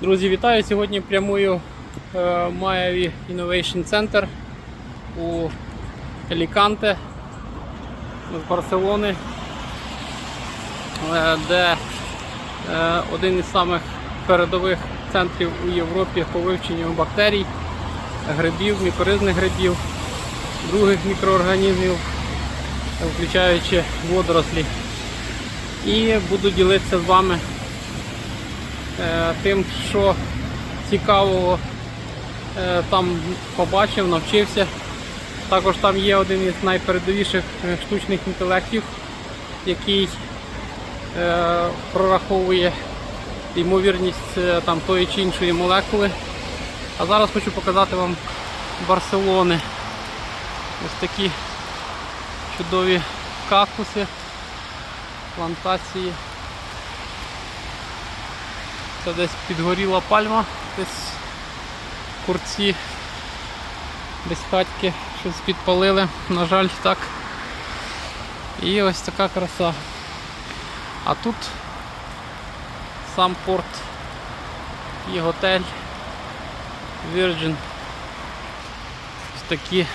Друзі, вітаю! Сьогодні прямую е, Маєві Innovation Center у Еліканте з Барселони, е, де е, один із самих передових центрів у Європі по вивченню бактерій, грибів, мікоризних грибів, других мікроорганізмів, включаючи водорослі. І буду ділитися з вами е, тим, що цікавого е, там побачив, навчився. Також там є один із найпередовіших е, штучних інтелектів, який е, прораховує ймовірність е, там, тої чи іншої молекули. А зараз хочу показати вам Барселони. Ось такі чудові кактуси, плантації. Це десь підгоріла пальма, десь курці десь хатьки щось підпалили, на жаль, так. І ось така краса. А тут сам порт і готель Virgin. Ось такі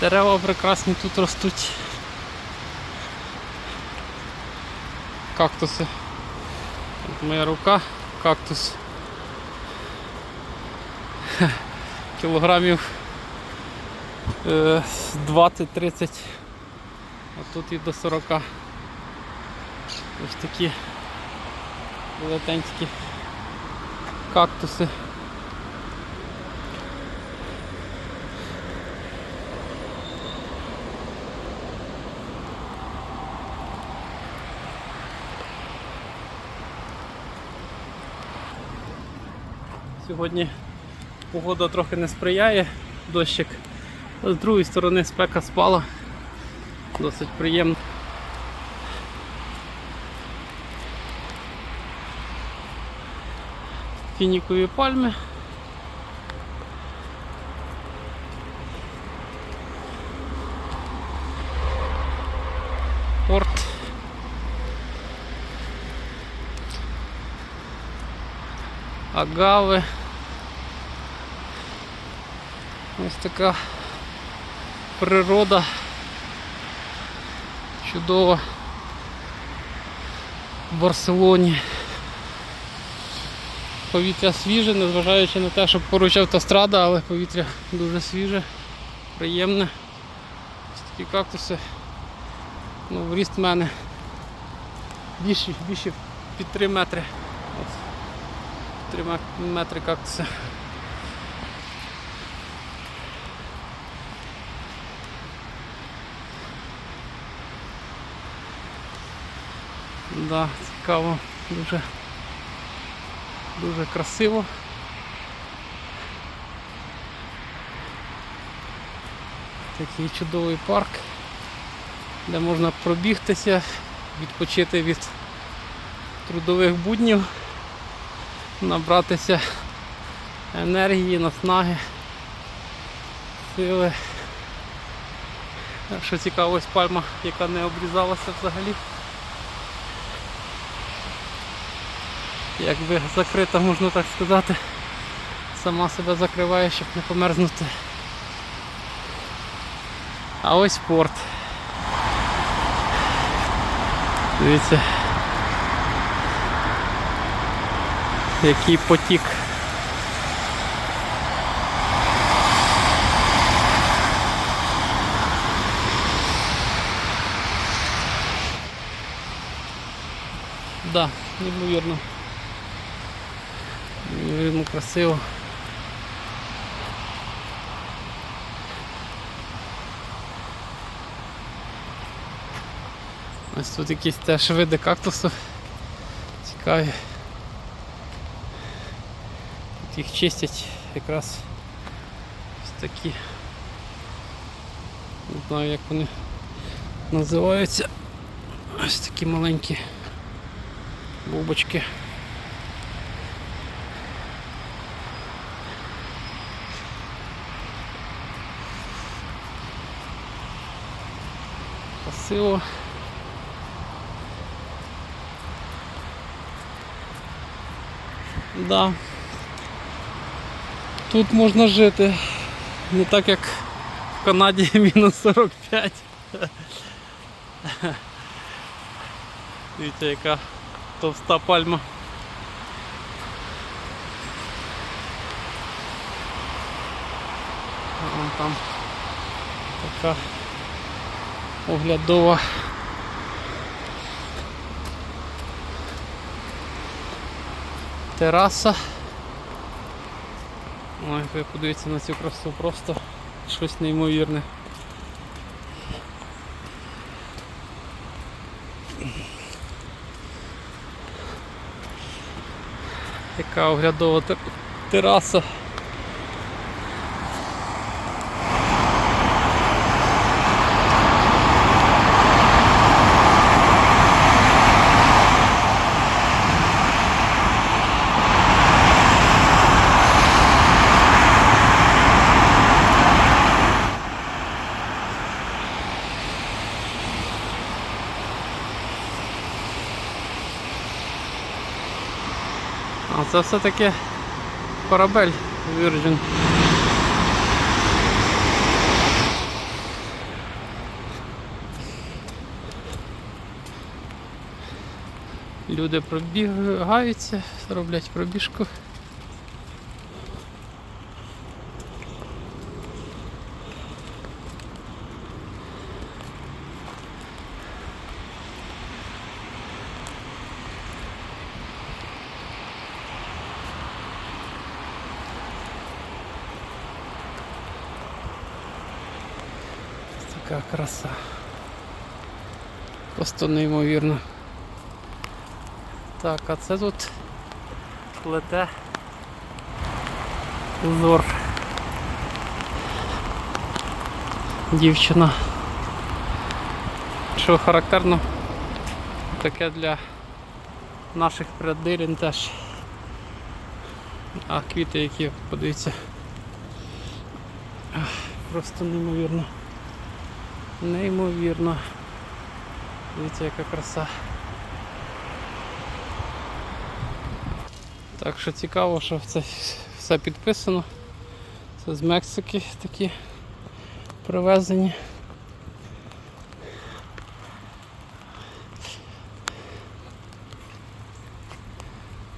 дерева прекрасні тут ростуть. Кактуси. От моя рука, кактус. Кілограмів е, 20-30, а тут і до 40. Ось такі велетенські кактуси. Сьогодні погода трохи не сприяє, дощик. А з другої сторони спека спала. Досить приємно. Фінікові пальми. Порт. Агави. Ось така природа чудова в Барселоні. Повітря свіже, незважаючи на те, що поруч автострада, але повітря дуже свіже, приємне. Ось такі кактуси. Ну, в мене більше, більше під 3 метри. Ось. 3 метри кактуси. Да, цікаво, дуже, дуже красиво. Такий чудовий парк, де можна пробігтися, відпочити від трудових буднів, набратися енергії, наснаги, сили. Що цікаво, ось пальма, яка не обрізалася взагалі. Якби закрита, можна так сказати. Сама себе закриває, щоб не померзнути. А ось порт. Дивіться. Який потік. Да, неймовірно. Неймовірно красиво. Ось тут якісь теж види кактусу. Цікаві. Тут їх чистять якраз ось такі. Не знаю як вони називаються. Ось такі маленькі бубочки. Красиво. Да. Тут можна жити. Не так як в Канаді мінус 45. Дивіться, яка товста пальма. Вон там така оглядова. Тераса. Ой, ви подивіться на цю красу, просто щось неймовірне. Яка оглядова тераса. Це все-таки корабель Virgin. Люди пробігаються, роблять пробіжку. Така краса. Просто неймовірно. Так, а це тут плете узор. Дівчина. Що характерно, таке для наших преддирін теж. А квіти, які, подивіться. Просто неймовірно. Неймовірно. Дивіться, яка краса. Так що цікаво, що це все підписано. Це з Мексики такі привезені.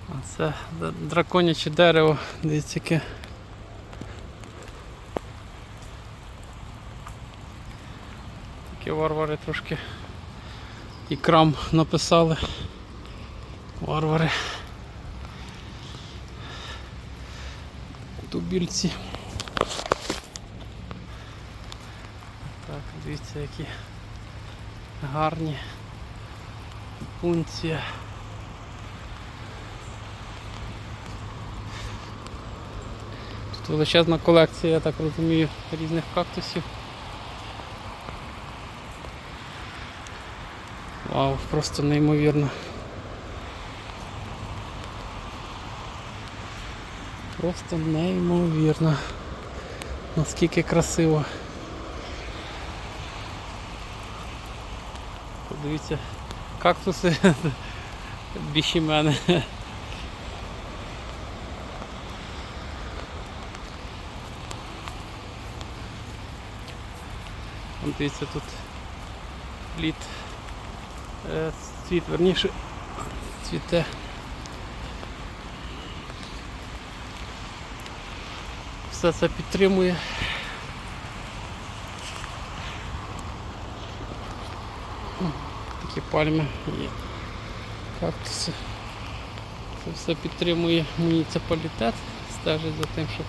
А це драконяче дерево, дивіться яке. Такі варвари трошки і крам написали. Варвари. Тубільці. Так, дивіться, які гарні пункції. Тут величезна колекція, я так розумію, різних кактусів. Вау, просто неймовірно. Просто неймовірно. Наскільки красиво. Подивіться, кактуси більші мене. Дивіться, тут лід цвіт, верніше, цвіте. Все це підтримує. Такі пальми і кактуси. Це все підтримує муніципалітет, стежить за тим, щоб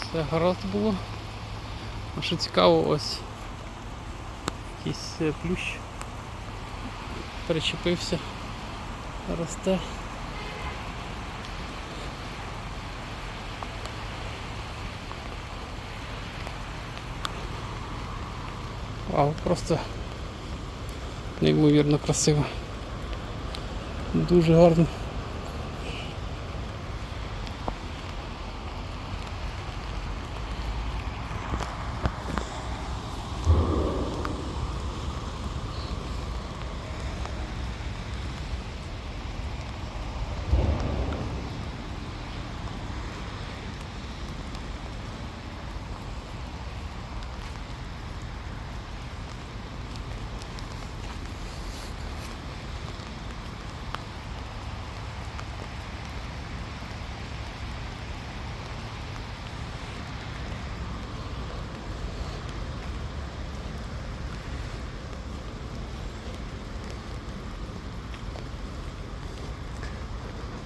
все гаразд було. А що цікаво, ось якийсь е, плющ перечепився, росте. Вау, просто неймовірно красиво. Дуже гарно.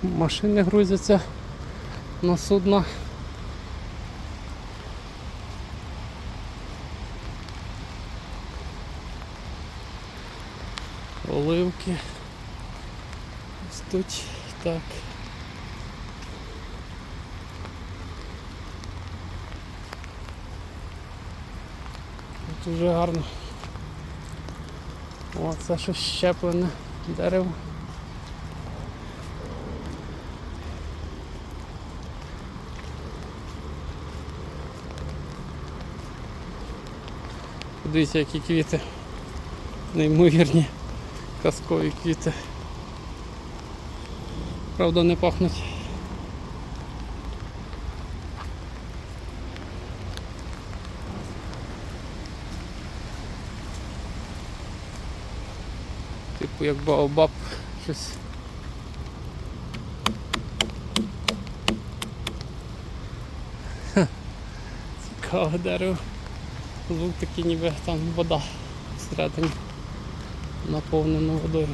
Машини грузяться на судна. Оливки ростуть так. Дуже гарно. О, це щось щеплене дерево. Подивіться, які квіти. Неймовірні казкові квіти. Правда, не пахнуть. Типу як баобаб щось. Ха, Цікаве дерево. Звук такий ніби там вода всередині наповнена водою.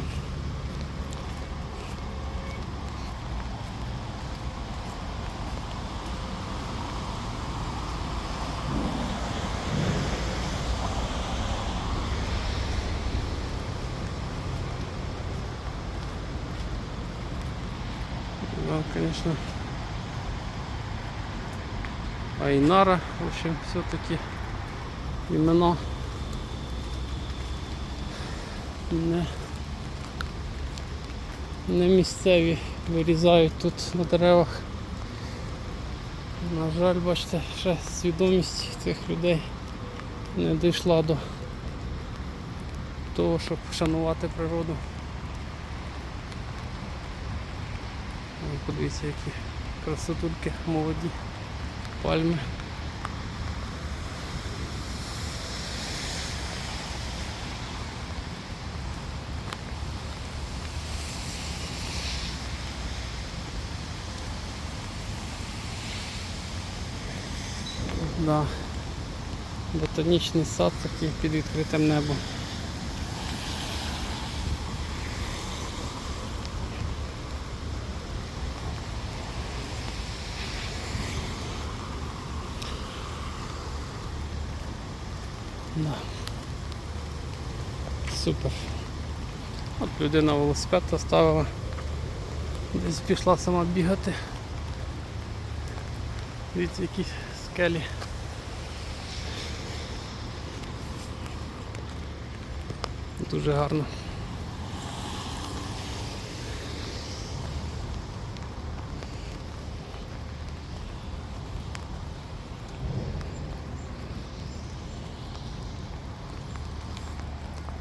Да, конечно. Айнара, в общем, все-таки імена не, не місцеві вирізають тут на деревах. На жаль, бачите, ще свідомість цих людей не дійшла до того, щоб шанувати природу. Подивіться, які красотульки молоді пальми. Да. Ботанічний сад такий під відкритим небом. Да. Супер. От людина велосипед оставила. Десь пішла сама бігати. Дивіться, які скелі. Дуже гарно.